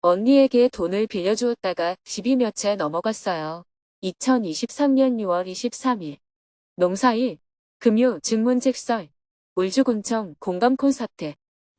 언니에게 돈을 빌려주었다가 집이 몇 채 넘어갔어요. 2023년 6월 23일. 농사일, 금요 증문직설, 울주군청 공감 콘서트.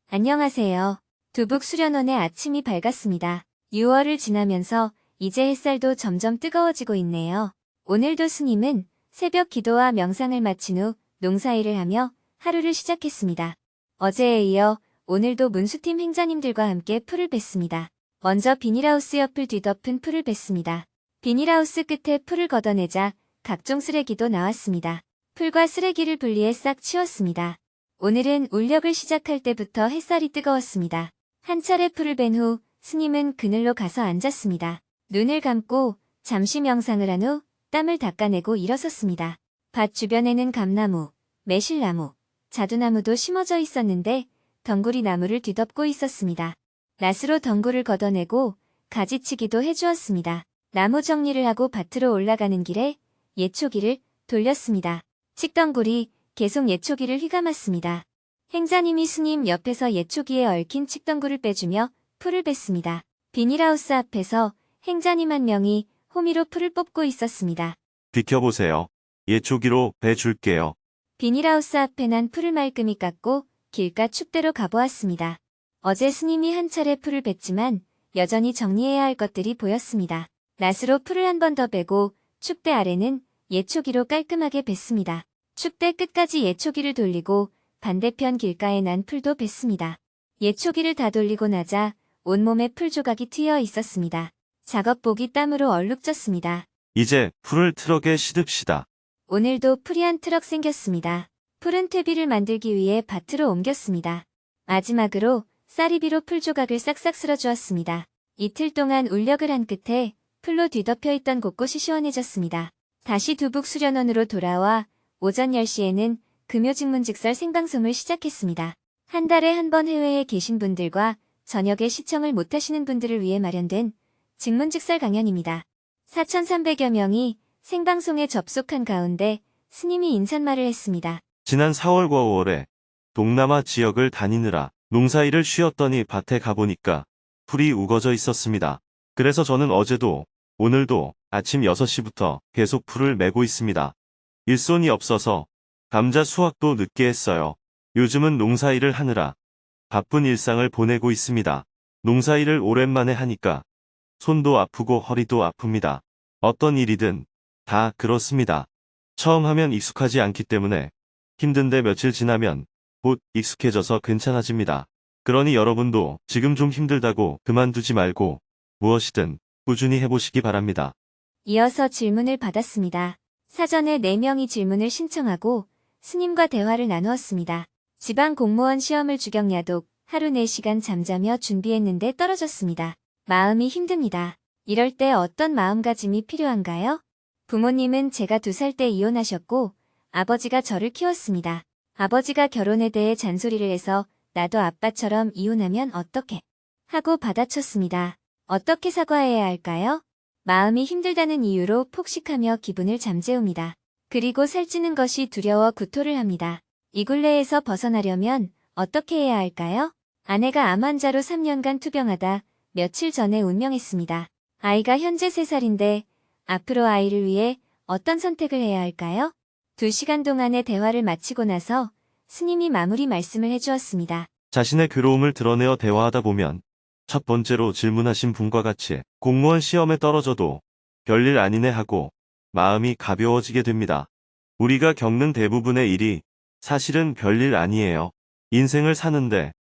안녕하세요. 두북 수련원의 아침이 밝았습니다. 6월을 지나면서 이제 햇살도 점점 뜨거워지고 있네요. 오늘도 스님은 새벽 기도와 명상을 마친 후 농사일을 하며 하루를 시작했습니다. 어제에 이어 오늘도 문수팀 행자님들과 함께 풀을 뱄습니다. 먼저 비닐하우스 옆을 뒤덮은 풀을 뱄습니다. 비닐하우스 끝에 풀을 걷어내자 각종 쓰레기도 나왔습니다. 풀과 쓰레기를 분리해 싹 치웠습니다. 오늘은 울력을 시작할 때부터 햇살이 뜨거웠습니다. 한 차례 풀을 벤후 스님은 그늘로 가서 앉았습니다. 눈을 감고 잠시 명상을 한 후 땀을 닦아내고 일어섰습니다. 밭 주변에는 감나무, 매실나무, 자두나무도 심어져 있었는데 덩굴이 나무를 뒤덮고 있었습니다. 낫으로 덩굴을 걷어내고 가지치기도 해주었습니다. 나무 정리를 하고 밭으로 올라가는 길에 예초기를 돌렸습니다. 칡덩굴이 계속 예초기를 휘감았습니다. 행자님이 스님 옆에서 예초기에 얽힌 칡덩굴을 빼주며 풀을 뺐습니다. 비닐하우스 앞에서 행자님 한 명이 호미로 풀을 뽑고 있었습니다. 비켜보세요. 예초기로 배 줄게요. 비닐하우스 앞에 난 풀을 말끔히 깎고 길가 축대로 가보았습니다. 어제 스님이 한 차례 풀을 뺐지만 여전히 정리해야 할 것들이 보였습니다. 낫으로 풀을 한 번 더 빼고 축대 아래는 예초기로 깔끔하게 뱄습니다. 축대 끝까지 예초기를 돌리고 반대편 길가에 난 풀도 뱄습니다. 예초기를 다 돌리고 나자 온몸에 풀 조각이 튀어 있었습니다. 작업복이 땀으로 얼룩졌습니다. 이제 풀을 트럭에 시듭시다. 오늘도 풀이 한 트럭 생겼습니다. 풀은 퇴비를 만들기 위해 밭으로 옮겼습니다. 마지막으로 쌀이비로 풀 조각을 싹싹 쓸어주었습니다. 이틀 동안 울력을 한 끝에 풀로 뒤덮여 있던 곳곳이 시원해졌습니다. 다시 두북 수련원으로 돌아와 오전 10시에는 금요직문직설 생방송을 시작했습니다. 한 달에 한 번 해외에 계신 분들과 저녁에 시청을 못하시는 분들을 위해 마련된 직문직설 강연입니다. 4,300여 명이 생방송에 접속한 가운데 스님이 인사말을 했습니다. 지난 4월과 5월에 동남아 지역을 다니느라 농사일을 쉬었더니 밭에 가보니까 풀이 우거져 있었습니다. 그래서 저는 어제도 오늘도 아침 6시부터 계속 풀을 메고 있습니다. 일손이 없어서 감자 수확도 늦게 했어요. 요즘은 농사일을 하느라 바쁜 일상을 보내고 있습니다. 농사일을 오랜만에 하니까 손도 아프고 허리도 아픕니다. 어떤 일이든 다 그렇습니다. 처음 하면 익숙하지 않기 때문에 힘든데 며칠 지나면 곧 익숙해져서 괜찮아집니다. 그러니 여러분도 지금 좀 힘들다고 그만두지 말고 무엇이든 꾸준히 해보시기 바랍니다. 이어서 질문을 받았습니다. 사전에 4명이 질문을 신청하고 스님과 대화를 나누었습니다. 지방 공무원 시험을 주경 야독 하루 4시간 잠자며 준비했는데 떨어졌습니다. 마음이 힘듭니다. 이럴 때 어떤 마음가짐이 필요한가요? 부모님은 제가 2살 때 이혼하셨고 아버지가 저를 키웠습니다. 아버지가 결혼에 대해 잔소리를 해서 나도 아빠처럼 이혼하면 어떻게 하고 받아쳤습니다. 어떻게 사과해야 할까요? 마음이 힘들다는 이유로 폭식하며 기분을 잠재웁니다. 그리고 살찌는 것이 두려워 구토를 합니다. 이 굴레에서 벗어나려면 어떻게 해야 할까요? 아내가 암 환자로 3년간 투병하다 며칠 전에 운명했습니다. 아이가 현재 3살인데 앞으로 아이를 위해 어떤 선택을 해야 할까요? 2시간 동안의 대화를 마치고 나서 스님이 마무리 말씀을 해주었습니다. 자신의 괴로움을 드러내어 대화하다 보면 첫 번째로 질문하신 분과 같이 공무원 시험에 떨어져도 별일 아니네 하고 마음이 가벼워지게 됩니다. 우리가 겪는 대부분의 일이 사실은 별일 아니에요. 인생을 사는데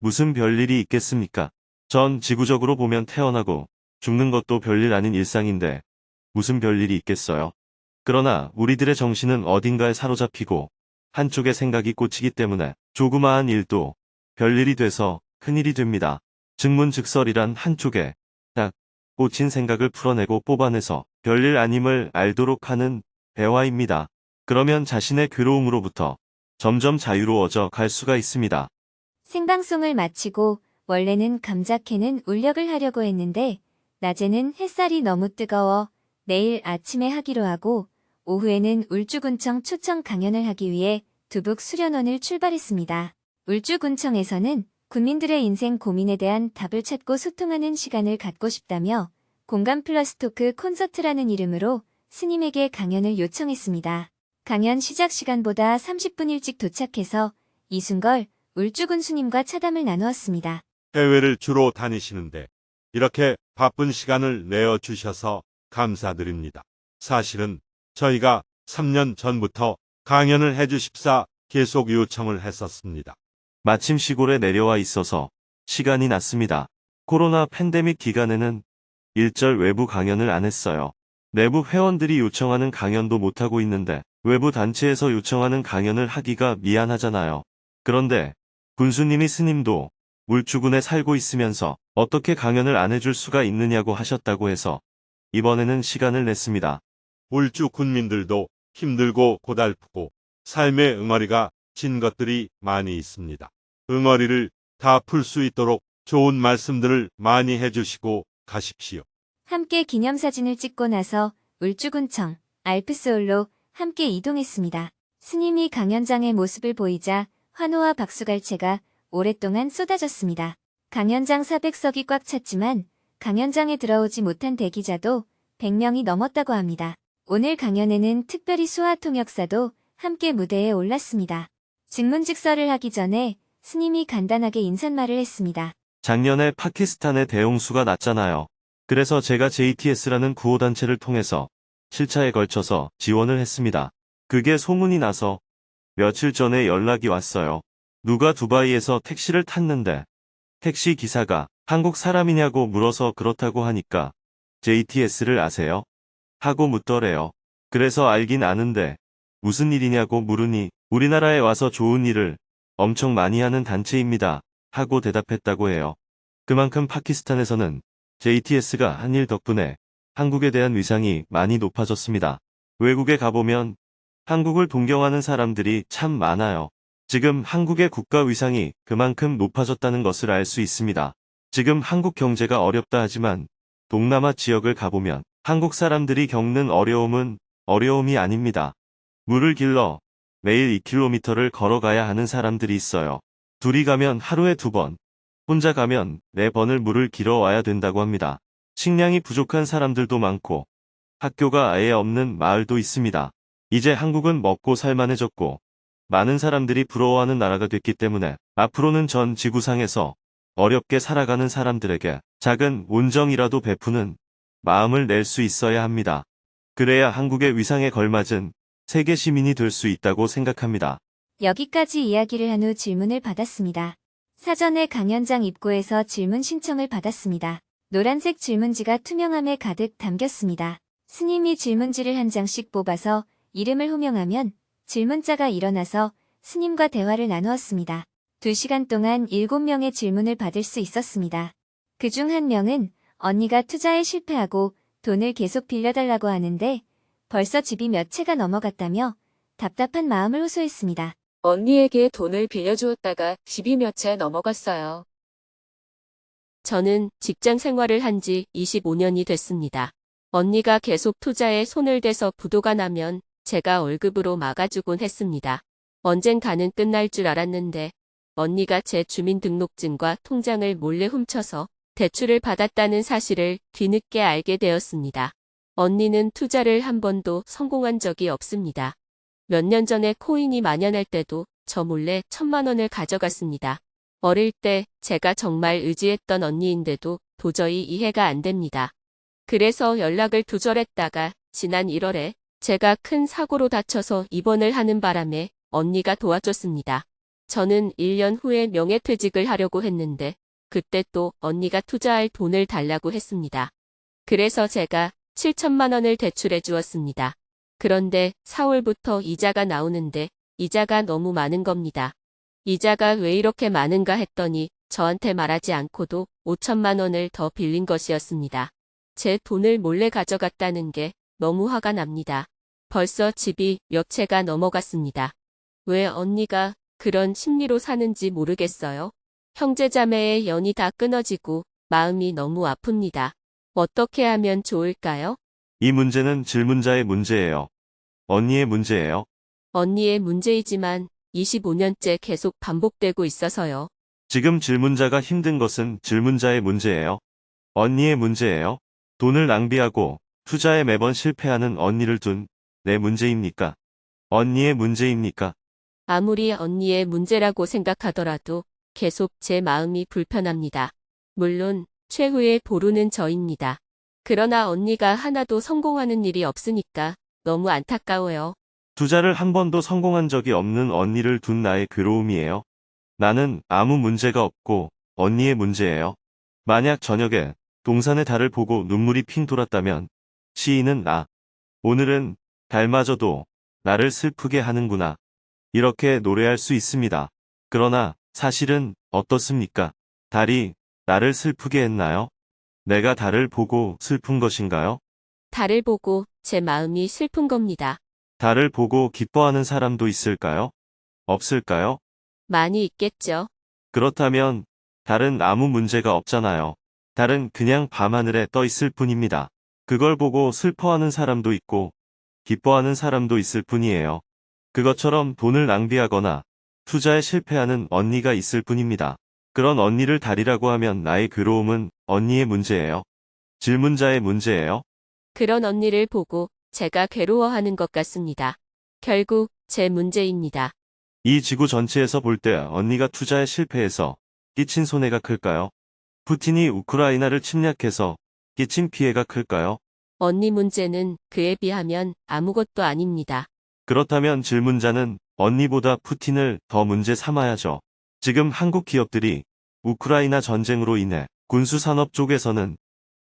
무슨 별일이 있겠습니까? 전 지구적으로 보면 태어나고 죽는 것도 별일 아닌 일상인데 무슨 별일이 있겠어요? 그러나 우리들의 정신은 어딘가에 사로잡히고 한쪽에 생각이 꽂히기 때문에 조그마한 일도 별일이 돼서 큰일이 됩니다. 증문즉설이란 한쪽에 딱 꽂힌 생각을 풀어내고 뽑아내서 별일 아님을 알도록 하는 대화입니다. 그러면 자신의 괴로움으로부터 점점 자유로워져 갈 수가 있습니다. 생방송을 마치고 원래는 감자캐는 울력을 하려고 했는데 낮에는 햇살이 너무 뜨거워 내일 아침에 하기로 하고 오후에는 울주군청 초청 강연을 하기 위해 두북 수련원을 출발했습니다. 울주군청에서는 국민들의 인생 고민에 대한 답을 찾고 소통하는 시간을 갖고 싶다며 공감 플러스 토크 콘서트라는 이름으로 스님에게 강연을 요청했습니다. 강연 시작 시간보다 30분 일찍 도착해서 이순걸 울주군 스님과 차담을 나누었습니다. 해외를 주로 다니시는데 이렇게 바쁜 시간을 내어 주셔서 감사드립니다. 사실은 저희가 3년 전부터 강연을 해주십사 계속 요청을 했었습니다. 마침 시골에 내려와 있어서 시간이 났습니다. 코로나 팬데믹 기간에는 일절 외부 강연을 안 했어요. 내부 회원들이 요청하는 강연도 못하고 있는데 외부 단체에서 요청하는 강연을 하기가 미안하잖아요. 그런데 군수님이 스님도 물주군에 살고 있으면서 어떻게 강연을 안 해줄 수가 있느냐고 하셨다고 해서 이번에는 시간을 냈습니다. 울주 군민들도 힘들고 고달프고 삶의 응어리가 진 것들이 많이 있습니다. 응어리를 다 풀 수 있도록 좋은 말씀들을 많이 해주시고 가십시오. 함께 기념사진을 찍고 나서 울주군청, 알프스홀로 함께 이동했습니다. 스님이 강연장의 모습을 보이자 환호와 박수갈채가 오랫동안 쏟아졌습니다. 강연장 400석이 꽉 찼지만 강연장에 들어오지 못한 대기자도 100명이 넘었다고 합니다. 오늘 강연에는 특별히 수화 통역사도 함께 무대에 올랐습니다. 직문직설을 하기 전에 스님이 간단하게 인사말을 했습니다. 작년에 파키스탄에 대홍수가 났잖아요. 그래서 제가 JTS라는 구호단체를 통해서 7차에 걸쳐서 지원을 했습니다. 그게 소문이 나서 며칠 전에 연락이 왔어요. 누가 두바이에서 택시를 탔는데 택시 기사가 한국 사람이냐고 물어서 그렇다고 하니까 JTS를 아세요? 하고 묻더래요. 그래서 알긴 아는데 무슨 일이냐고 물으니 우리나라에 와서 좋은 일을 엄청 많이 하는 단체입니다. 하고 대답했다고 해요. 그만큼 파키스탄에서는 JTS가 한 일 덕분에 한국에 대한 위상이 많이 높아졌습니다. 외국에 가보면 한국을 동경하는 사람들이 참 많아요. 지금 한국의 국가 위상이 그만큼 높아졌다는 것을 알 수 있습니다. 지금 한국 경제가 어렵다 하지만 동남아 지역을 가보면 한국 사람들이 겪는 어려움은 어려움이 아닙니다. 물을 길러 매일 2km를 걸어가야 하는 사람들이 있어요. 둘이 가면 하루에 두 번, 혼자 가면 네 번을 물을 길어 와야 된다고 합니다. 식량이 부족한 사람들도 많고 학교가 아예 없는 마을도 있습니다. 이제 한국은 먹고 살만해졌고 많은 사람들이 부러워하는 나라가 됐기 때문에 앞으로는 전 지구상에서 어렵게 살아가는 사람들에게 작은 온정이라도 베푸는 마음을 낼 수 있어야 합니다. 그래야 한국의 위상에 걸맞은 세계 시민이 될 수 있다고 생각합니다. 여기까지 이야기를 한 후 질문을 받았습니다. 사전에 강연장 입구에서 질문 신청을 받았습니다. 노란색 질문지가 투명함에 가득 담겼습니다. 스님이 질문지를 한 장씩 뽑아서 이름을 호명하면 질문자가 일어나서 스님과 대화를 나누었습니다. 2시간 동안 7명의 질문을 받을 수 있었습니다. 그 중 한 명은 언니가 투자에 실패하고 돈을 계속 빌려달라고 하는데 벌써 집이 몇 채가 넘어갔다며 답답한 마음을 호소했습니다. 언니에게 돈을 빌려주었다가 집이 몇 채 넘어갔어요. 저는 직장 생활을 한 지 25년이 됐습니다. 언니가 계속 투자에 손을 대서 부도가 나면 제가 월급으로 막아주곤 했습니다. 언젠가는 끝날 줄 알았는데 언니가 제 주민등록증과 통장을 몰래 훔쳐서 대출을 받았다는 사실을 뒤늦게 알게 되었습니다. 언니는 투자를 한 번도 성공한 적이 없습니다. 몇 년 전에 코인이 만연할 때도 저 몰래 천만 원을 가져갔습니다. 어릴 때 제가 정말 의지했던 언니인데도 도저히 이해가 안 됩니다. 그래서 연락을 두절했다가 지난 1월에 제가 큰 사고로 다쳐서 입원을 하는 바람에 언니가 도와줬습니다. 저는 1년 후에 명예퇴직을 하려고 했는데 그때 또 언니가 투자할 돈을 달라고 했습니다. 그래서 제가 7천만 원을 대출해 주었습니다. 그런데 4월부터 이자가 나오는데 이자가 너무 많은 겁니다. 이자가 왜 이렇게 많은가 했더니 저한테 말하지 않고도 5천만 원을 더 빌린 것이었습니다. 제 돈을 몰래 가져갔다는 게 너무 화가 납니다. 벌써 집이 몇 채가 넘어갔습니다. 왜 언니가 그런 심리로 사는지 모르겠어요. 형제자매의 연이 다 끊어지고 마음이 너무 아픕니다. 어떻게 하면 좋을까요? 이 문제는 질문자의 문제예요. 언니의 문제예요. 언니의 문제이지만 25년째 계속 반복되고 있어서요. 지금 질문자가 힘든 것은 질문자의 문제예요. 언니의 문제예요. 돈을 낭비하고 투자에 매번 실패하는 언니를 둔 내 문제입니까? 언니의 문제입니까? 아무리 언니의 문제라고 생각하더라도 계속 제 마음이 불편합니다. 물론 최후의 보루는 저입니다. 그러나 언니가 하나도 성공하는 일이 없으니까 너무 안타까워요. 투자를 한 번도 성공한 적이 없는 언니를 둔 나의 괴로움이에요. 나는 아무 문제가 없고 언니의 문제예요. 만약 저녁에 동산의 달을 보고 눈물이 핑 돌았다면 시인은 나. 오늘은 달마저도 나를 슬프게 하는구나. 이렇게 노래할 수 있습니다. 그러나 사실은 어떻습니까? 달이 나를 슬프게 했나요? 내가 달을 보고 슬픈 것인가요? 달을 보고 제 마음이 슬픈 겁니다. 달을 보고 기뻐하는 사람도 있을까요? 없을까요? 많이 있겠죠. 그렇다면 달은 아무 문제가 없잖아요. 달은 그냥 밤하늘에 떠 있을 뿐입니다. 그걸 보고 슬퍼하는 사람도 있고 기뻐하는 사람도 있을 뿐이에요. 그것처럼 돈을 낭비하거나 투자에 실패하는 언니가 있을 뿐입니다. 그런 언니를 달이라고 하면 나의 괴로움은 언니의 문제예요. 질문자의 문제예요. 그런 언니를 보고 제가 괴로워하는 것 같습니다. 결국 제 문제입니다. 이 지구 전체에서 볼 때 언니가 투자에 실패해서 끼친 손해가 클까요? 푸틴이 우크라이나를 침략해서 끼친 피해가 클까요? 언니 문제는 그에 비하면 아무것도 아닙니다. 그렇다면 질문자는 언니보다 푸틴을 더 문제 삼아야죠. 지금 한국 기업들이 우크라이나 전쟁으로 인해 군수 산업 쪽에서는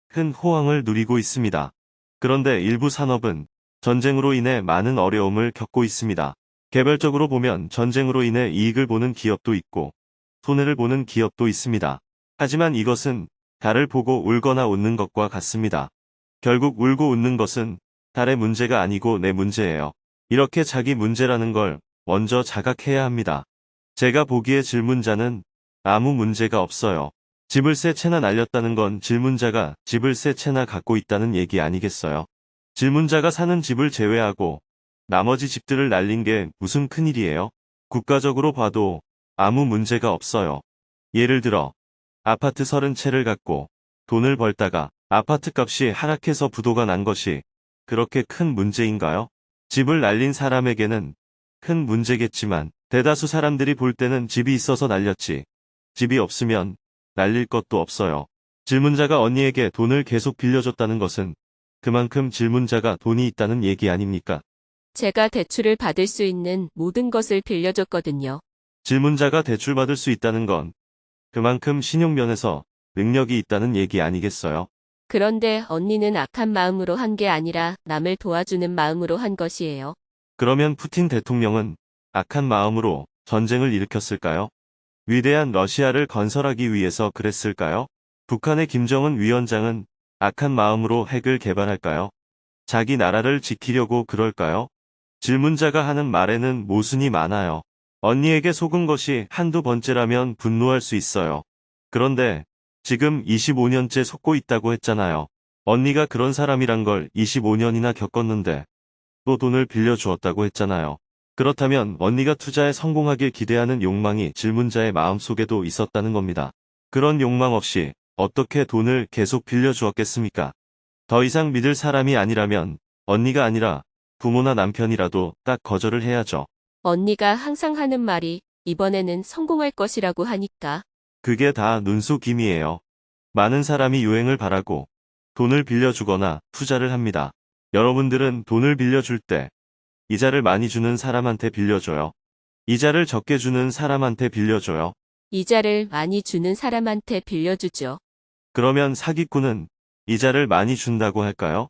큰 호황을 누리고 있습니다. 그런데 일부 산업은 전쟁으로 인해 많은 어려움을 겪고 있습니다. 개별적으로 보면 전쟁으로 인해 이익을 보는 기업도 있고 손해를 보는 기업도 있습니다. 하지만 이것은 달을 보고 울거나 웃는 것과 같습니다. 결국 울고 웃는 것은 달의 문제가 아니고 내 문제예요. 이렇게 자기 문제라는 걸 먼저 자각해야 합니다. 제가 보기에 질문자는 아무 문제가 없어요. 집을 세 채나 날렸다는 건 질문자가 집을 세 채나 갖고 있다는 얘기 아니겠어요? 질문자가 사는 집을 제외하고 나머지 집들을 날린 게 무슨 큰일이에요? 국가적으로 봐도 아무 문제가 없어요. 예를 들어 아파트 30채를 갖고 돈을 벌다가 아파트 값이 하락해서 부도가 난 것이 그렇게 큰 문제인가요? 집을 날린 사람에게는 큰 문제겠지만 대다수 사람들이 볼 때는 집이 있어서 날렸지. 집이 없으면 날릴 것도 없어요. 질문자가 언니에게 돈을 계속 빌려줬다는 것은 그만큼 질문자가 돈이 있다는 얘기 아닙니까? 제가 대출을 받을 수 있는 모든 것을 빌려줬거든요. 질문자가 대출받을 수 있다는 건 그만큼 신용면에서 능력이 있다는 얘기 아니겠어요? 그런데 언니는 악한 마음으로 한 게 아니라 남을 도와주는 마음으로 한 것이에요. 그러면 푸틴 대통령은 악한 마음으로 전쟁을 일으켰을까요? 위대한 러시아를 건설하기 위해서 그랬을까요? 북한의 김정은 위원장은 악한 마음으로 핵을 개발할까요? 자기 나라를 지키려고 그럴까요? 질문자가 하는 말에는 모순이 많아요. 언니에게 속은 것이 한두 번째라면 분노할 수 있어요. 그런데 지금 25년째 속고 있다고 했잖아요. 언니가 그런 사람이란 걸 25년이나 겪었는데 또 돈을 빌려주었다고 했잖아요. 그렇다면 언니가 투자에 성공하길 기대하는 욕망이 질문자의 마음속에도 있었다는 겁니다. 그런 욕망 없이 어떻게 돈을 계속 빌려주었겠습니까? 더 이상 믿을 사람이 아니라면 언니가 아니라 부모나 남편이라도 딱 거절을 해야죠. 언니가 항상 하는 말이 이번에는 성공할 것이라고 하니까 그게 다 눈속임이에요. 많은 사람이 유행을 바라고 돈을 빌려주거나 투자를 합니다. 여러분들은 돈을 빌려줄 때 이자를 많이 주는 사람한테 빌려줘요. 이자를 적게 주는 사람한테 빌려줘요. 이자를 많이 주는 사람한테 빌려주죠. 그러면 사기꾼은 이자를 많이 준다고 할까요?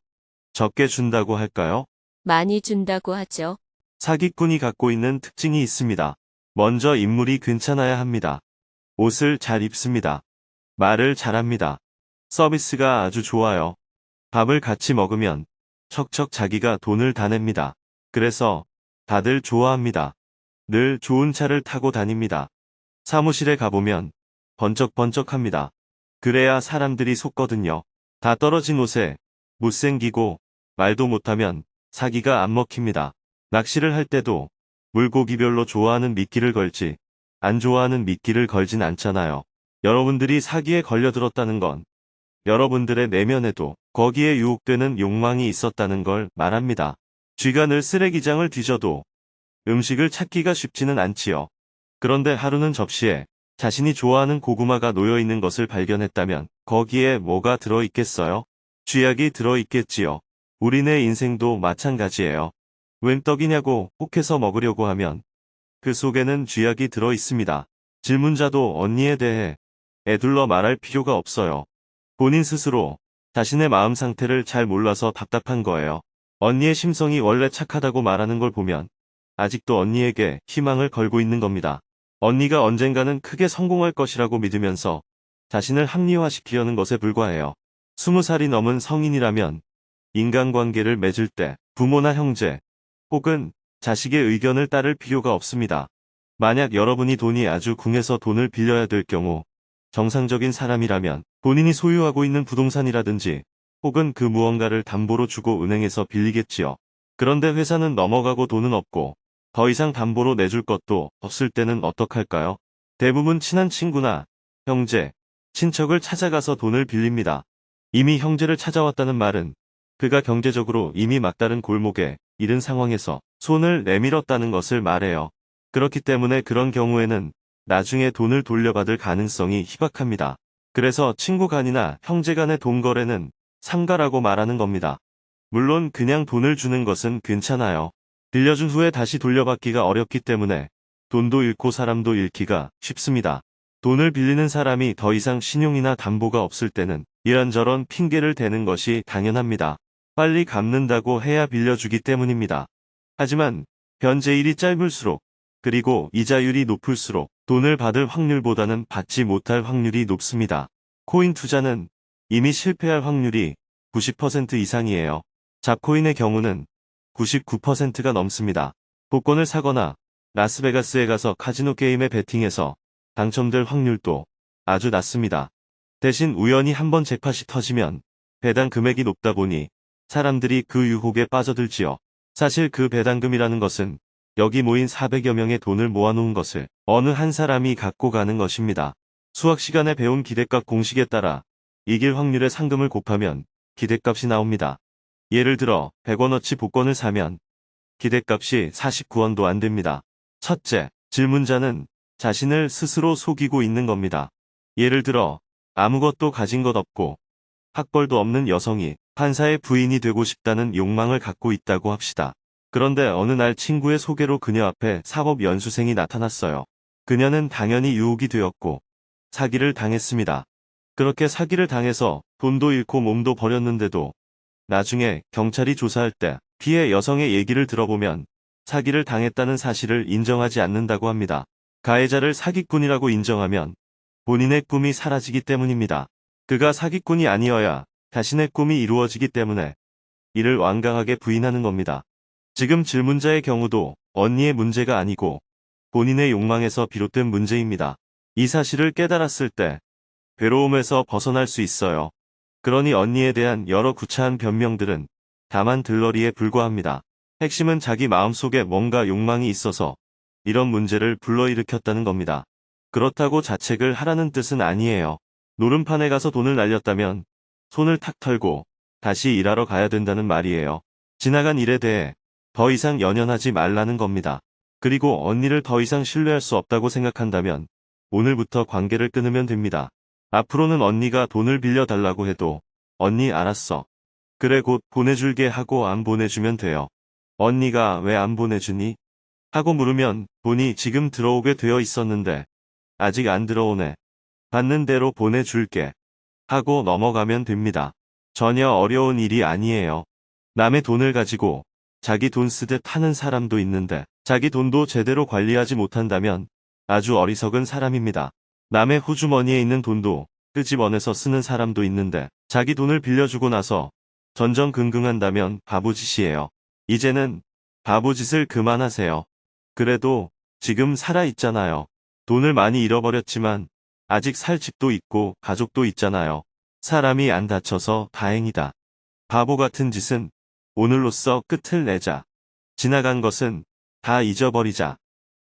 적게 준다고 할까요? 많이 준다고 하죠. 사기꾼이 갖고 있는 특징이 있습니다. 먼저 인물이 괜찮아야 합니다. 옷을 잘 입습니다. 말을 잘합니다. 서비스가 아주 좋아요. 밥을 같이 먹으면 척척 자기가 돈을 다 냅니다. 그래서 다들 좋아합니다. 늘 좋은 차를 타고 다닙니다. 사무실에 가보면 번쩍번쩍합니다. 그래야 사람들이 속거든요. 다 떨어진 옷에 못생기고 말도 못하면 사기가 안 먹힙니다. 낚시를 할 때도 물고기별로 좋아하는 미끼를 걸지 안 좋아하는 미끼를 걸진 않잖아요. 여러분들이 사기에 걸려들었다는 건 여러분들의 내면에도 거기에 유혹되는 욕망이 있었다는 걸 말합니다. 쥐가 늘 쓰레기장을 뒤져도 음식을 찾기가 쉽지는 않지요. 그런데 하루는 접시에 자신이 좋아하는 고구마가 놓여 있는 것을 발견했다면 거기에 뭐가 들어 있겠어요? 쥐약이 들어 있겠지요. 우리네 인생도 마찬가지예요. 웬 떡이냐고 혹해서 먹으려고 하면 그 속에는 쥐약이 들어 있습니다. 질문자도 언니에 대해 애둘러 말할 필요가 없어요. 본인 스스로 자신의 마음 상태를 잘 몰라서 답답한 거예요. 언니의 심성이 원래 착하다고 말하는 걸 보면 아직도 언니에게 희망을 걸고 있는 겁니다. 언니가 언젠가는 크게 성공할 것이라고 믿으면서 자신을 합리화시키려는 것에 불과해요. 스무 살이 넘은 성인이라면 인간관계를 맺을 때 부모나 형제 혹은 자식의 의견을 따를 필요가 없습니다. 만약 여러분이 돈이 아주 궁해서 돈을 빌려야 될 경우 정상적인 사람이라면 본인이 소유하고 있는 부동산이라든지 혹은 그 무언가를 담보로 주고 은행에서 빌리겠지요. 그런데 회사는 넘어가고 돈은 없고 더 이상 담보로 내줄 것도 없을 때는 어떡할까요? 대부분 친한 친구나 형제, 친척을 찾아가서 돈을 빌립니다. 이미 형제를 찾아왔다는 말은 그가 경제적으로 이미 막다른 골목에 이른 상황에서 손을 내밀었다는 것을 말해요. 그렇기 때문에 그런 경우에는 나중에 돈을 돌려받을 가능성이 희박합니다. 그래서 친구 간이나 형제 간의 돈 거래는 삼가라고 말하는 겁니다. 물론 그냥 돈을 주는 것은 괜찮아요. 빌려준 후에 다시 돌려받기가 어렵기 때문에 돈도 잃고 사람도 잃기가 쉽습니다. 돈을 빌리는 사람이 더 이상 신용이나 담보가 없을 때는 이런저런 핑계를 대는 것이 당연합니다. 빨리 갚는다고 해야 빌려주기 때문입니다. 하지만 변제일이 짧을수록 그리고 이자율이 높을수록 돈을 받을 확률보다는 받지 못할 확률이 높습니다. 코인 투자는 이미 실패할 확률이 90% 이상이에요. 잡코인의 경우는 99%가 넘습니다. 복권을 사거나 라스베가스에 가서 카지노 게임에 베팅해서 당첨될 확률도 아주 낮습니다. 대신 우연히 한번 잭팟이 터지면 배당 금액이 높다 보니 사람들이 그 유혹에 빠져들지요. 사실 그 배당금이라는 것은 여기 모인 400여 명의 돈을 모아놓은 것을 어느 한 사람이 갖고 가는 것입니다. 수학 시간에 배운 기대값 공식에 따라 이길 확률의 상금을 곱하면 기대값이 나옵니다. 예를 들어 100원어치 복권을 사면 기대값이 49원도 안 됩니다. 첫째, 질문자는 자신을 스스로 속이고 있는 겁니다. 예를 들어 아무것도 가진 것 없고 학벌도 없는 여성이 판사의 부인이 되고 싶다는 욕망을 갖고 있다고 합시다. 그런데 어느 날 친구의 소개로 그녀 앞에 사법 연수생이 나타났어요. 그녀는 당연히 유혹이 되었고 사기를 당했습니다. 그렇게 사기를 당해서 돈도 잃고 몸도 버렸는데도 나중에 경찰이 조사할 때 피해 여성의 얘기를 들어보면 사기를 당했다는 사실을 인정하지 않는다고 합니다. 가해자를 사기꾼이라고 인정하면 본인의 꿈이 사라지기 때문입니다. 그가 사기꾼이 아니어야 자신의 꿈이 이루어지기 때문에 이를 완강하게 부인하는 겁니다. 지금 질문자의 경우도 언니의 문제가 아니고 본인의 욕망에서 비롯된 문제입니다. 이 사실을 깨달았을 때 괴로움에서 벗어날 수 있어요. 그러니 언니에 대한 여러 구차한 변명들은 다만 들러리에 불과합니다. 핵심은 자기 마음속에 뭔가 욕망이 있어서 이런 문제를 불러일으켰다는 겁니다. 그렇다고 자책을 하라는 뜻은 아니에요. 노름판에 가서 돈을 날렸다면 손을 탁 털고 다시 일하러 가야 된다는 말이에요. 지나간 일에 대해 더 이상 연연하지 말라는 겁니다. 그리고 언니를 더 이상 신뢰할 수 없다고 생각한다면 오늘부터 관계를 끊으면 됩니다. 앞으로는 언니가 돈을 빌려달라고 해도 언니 알았어. 그래 곧 보내줄게 하고 안 보내주면 돼요. 언니가 왜 안 보내주니? 하고 물으면 돈이 지금 들어오게 되어 있었는데 아직 안 들어오네. 받는 대로 보내줄게. 하고 넘어가면 됩니다. 전혀 어려운 일이 아니에요. 남의 돈을 가지고 자기 돈 쓰듯 하는 사람도 있는데 자기 돈도 제대로 관리하지 못한다면 아주 어리석은 사람입니다. 남의 호주머니에 있는 돈도 끄집어내서 쓰는 사람도 있는데 자기 돈을 빌려주고 나서 전전긍긍한다면 바보짓이에요. 이제는 바보짓을 그만하세요. 그래도 지금 살아있잖아요. 돈을 많이 잃어버렸지만 아직 살 집도 있고 가족도 있잖아요. 사람이 안 다쳐서 다행이다. 바보 같은 짓은 오늘로써 끝을 내자. 지나간 것은 다 잊어버리자.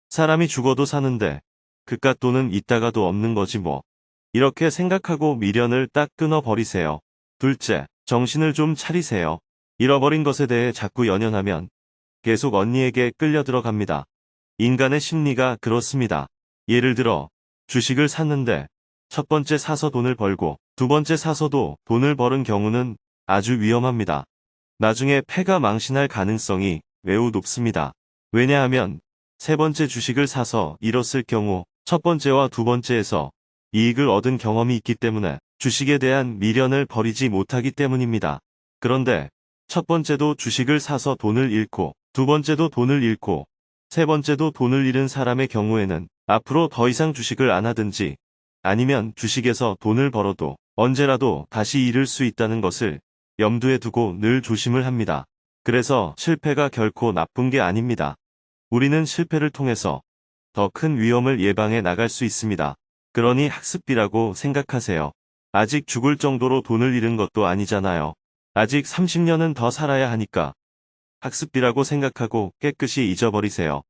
사람이 죽어도 사는데 그깟 돈은 있다가도 없는 거지 뭐. 이렇게 생각하고 미련을 딱 끊어버리세요. 둘째, 정신을 좀 차리세요. 잃어버린 것에 대해 자꾸 연연하면 계속 언니에게 끌려 들어갑니다. 인간의 심리가 그렇습니다. 예를 들어 주식을 샀는데 첫 번째 사서 돈을 벌고 두 번째 사서도 돈을 버는 경우는 아주 위험합니다. 나중에 패가 망신할 가능성이 매우 높습니다. 왜냐하면 세 번째 주식을 사서 잃었을 경우 첫 번째와 두 번째에서 이익을 얻은 경험이 있기 때문에 주식에 대한 미련을 버리지 못하기 때문입니다. 그런데 첫 번째도 주식을 사서 돈을 잃고 두 번째도 돈을 잃고 세 번째도 돈을 잃은 사람의 경우에는 앞으로 더 이상 주식을 안 하든지 아니면 주식에서 돈을 벌어도 언제라도 다시 잃을 수 있다는 것을 염두에 두고 늘 조심을 합니다. 그래서 실패가 결코 나쁜 게 아닙니다. 우리는 실패를 통해서 더 큰 위험을 예방해 나갈 수 있습니다. 그러니 학습비라고 생각하세요. 아직 죽을 정도로 돈을 잃은 것도 아니잖아요. 아직 30년은 더 살아야 하니까 학습비라고 생각하고 깨끗이 잊어버리세요.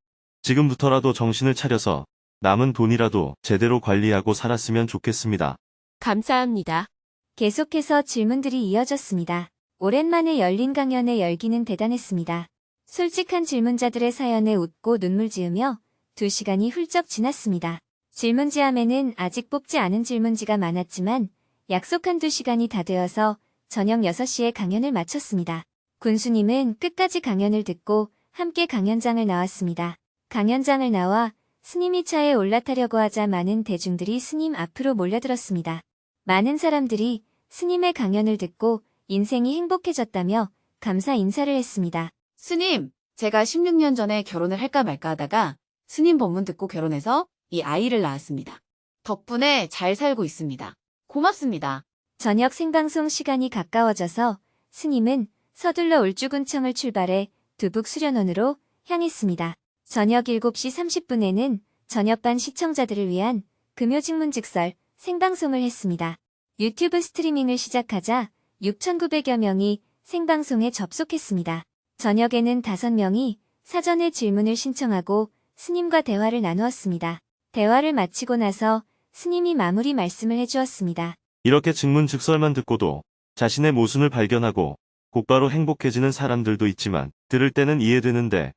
지금부터라도 정신을 차려서 남은 돈이라도 제대로 관리하고 살았으면 좋겠습니다. 감사합니다. 계속해서 질문들이 이어졌습니다. 오랜만에 열린 강연의 열기는 대단했습니다. 솔직한 질문자들의 사연에 웃고 눈물 지으며 두 시간이 훌쩍 지났습니다. 질문지함에는 아직 뽑지 않은 질문지가 많았지만 약속한 두 시간이 다 되어서 저녁 6시에 강연을 마쳤습니다. 군수님은 끝까지 강연을 듣고 함께 강연장을 나왔습니다. 강연장을 나와 스님이 차에 올라타려고 하자 많은 대중들이 스님 앞으로 몰려들었습니다. 많은 사람들이 스님의 강연을 듣고 인생이 행복해졌다며 감사 인사를 했습니다. 스님, 제가 16년 전에 결혼을 할까 말까 하다가 스님 법문 듣고 결혼해서 이 아이를 낳았습니다. 덕분에 잘 살고 있습니다. 고맙습니다. 저녁 생방송 시간이 가까워져서 스님은 서둘러 울주군청을 출발해 두북 수련원으로 향했습니다. 저녁 7시 30분에는 저녁반 시청자들을 위한 금요직문직설 생방송을 했습니다. 유튜브 스트리밍을 시작하자 6,900여 명이 생방송에 접속했습니다. 저녁에는 5명이 사전에 질문을 신청하고 스님과 대화를 나누었습니다. 대화를 마치고 나서 스님이 마무리 말씀을 해주었습니다. 이렇게 증문즉설만 듣고도 자신의 모순을 발견하고 곧바로 행복해지는 사람들도 있지만 들을 때는 이해되는데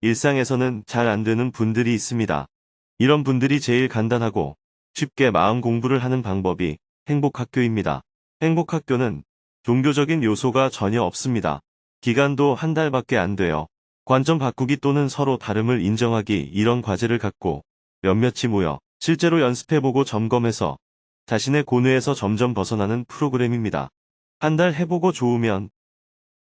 일상에서는 잘 안 되는 분들이 있습니다. 이런 분들이 제일 간단하고 쉽게 마음 공부를 하는 방법이 행복학교입니다. 행복학교는 종교적인 요소가 전혀 없습니다. 기간도 한 달밖에 안 돼요. 관점 바꾸기 또는 서로 다름을 인정하기 이런 과제를 갖고 몇몇이 모여 실제로 연습해보고 점검해서 자신의 고뇌에서 점점 벗어나는 프로그램입니다. 한 달 해보고 좋으면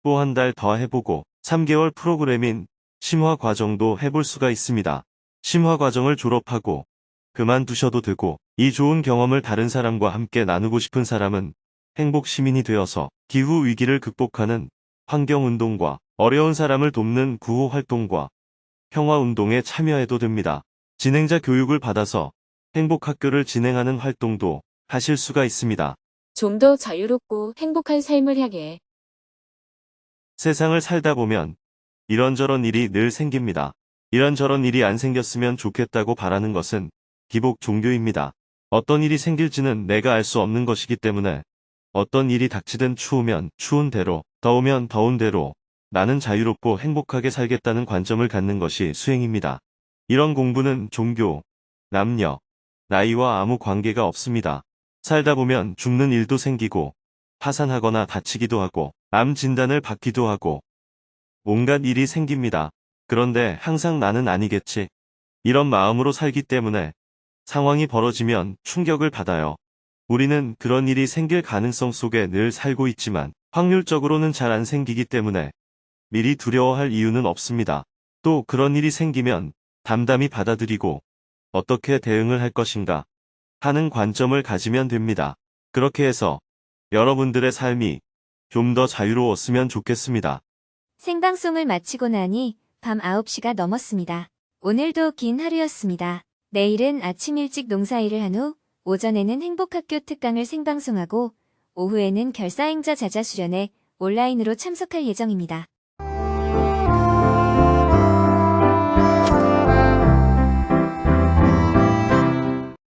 또 한 달 더 해보고 3개월 프로그램인 심화 과정도 해볼 수가 있습니다. 심화 과정을 졸업하고 그만두셔도 되고 이 좋은 경험을 다른 사람과 함께 나누고 싶은 사람은 행복 시민이 되어서 기후 위기를 극복하는 환경운동과 어려운 사람을 돕는 구호 활동과 평화운동에 참여해도 됩니다. 진행자 교육을 받아서 행복학교를 진행하는 활동도 하실 수가 있습니다. 좀 더 자유롭고 행복한 삶을 향해 세상을 살다 보면 이런저런 일이 늘 생깁니다. 이런저런 일이 안 생겼으면 좋겠다고 바라는 것은 기복 종교입니다. 어떤 일이 생길지는 내가 알 수 없는 것이기 때문에 어떤 일이 닥치든 추우면 추운 대로, 더우면 더운 대로 나는 자유롭고 행복하게 살겠다는 관점을 갖는 것이 수행입니다. 이런 공부는 종교, 남녀, 나이와 아무 관계가 없습니다. 살다 보면 죽는 일도 생기고 파산하거나 다치기도 하고 암 진단을 받기도 하고 온갖 일이 생깁니다. 그런데 항상 나는 아니겠지. 이런 마음으로 살기 때문에 상황이 벌어지면 충격을 받아요. 우리는 그런 일이 생길 가능성 속에 늘 살고 있지만 확률적으로는 잘 안 생기기 때문에 미리 두려워할 이유는 없습니다. 또 그런 일이 생기면 담담히 받아들이고 어떻게 대응을 할 것인가 하는 관점을 가지면 됩니다. 그렇게 해서 여러분들의 삶이 좀 더 자유로웠으면 좋겠습니다. 생방송을 마치고 나니 밤 9시가 넘었습니다. 오늘도 긴 하루였습니다. 내일은 아침 일찍 농사일을 한 후 오전에는 행복학교 특강을 생방송하고 오후에는 결사행자 자자 수련회 온라인으로 참석할 예정입니다.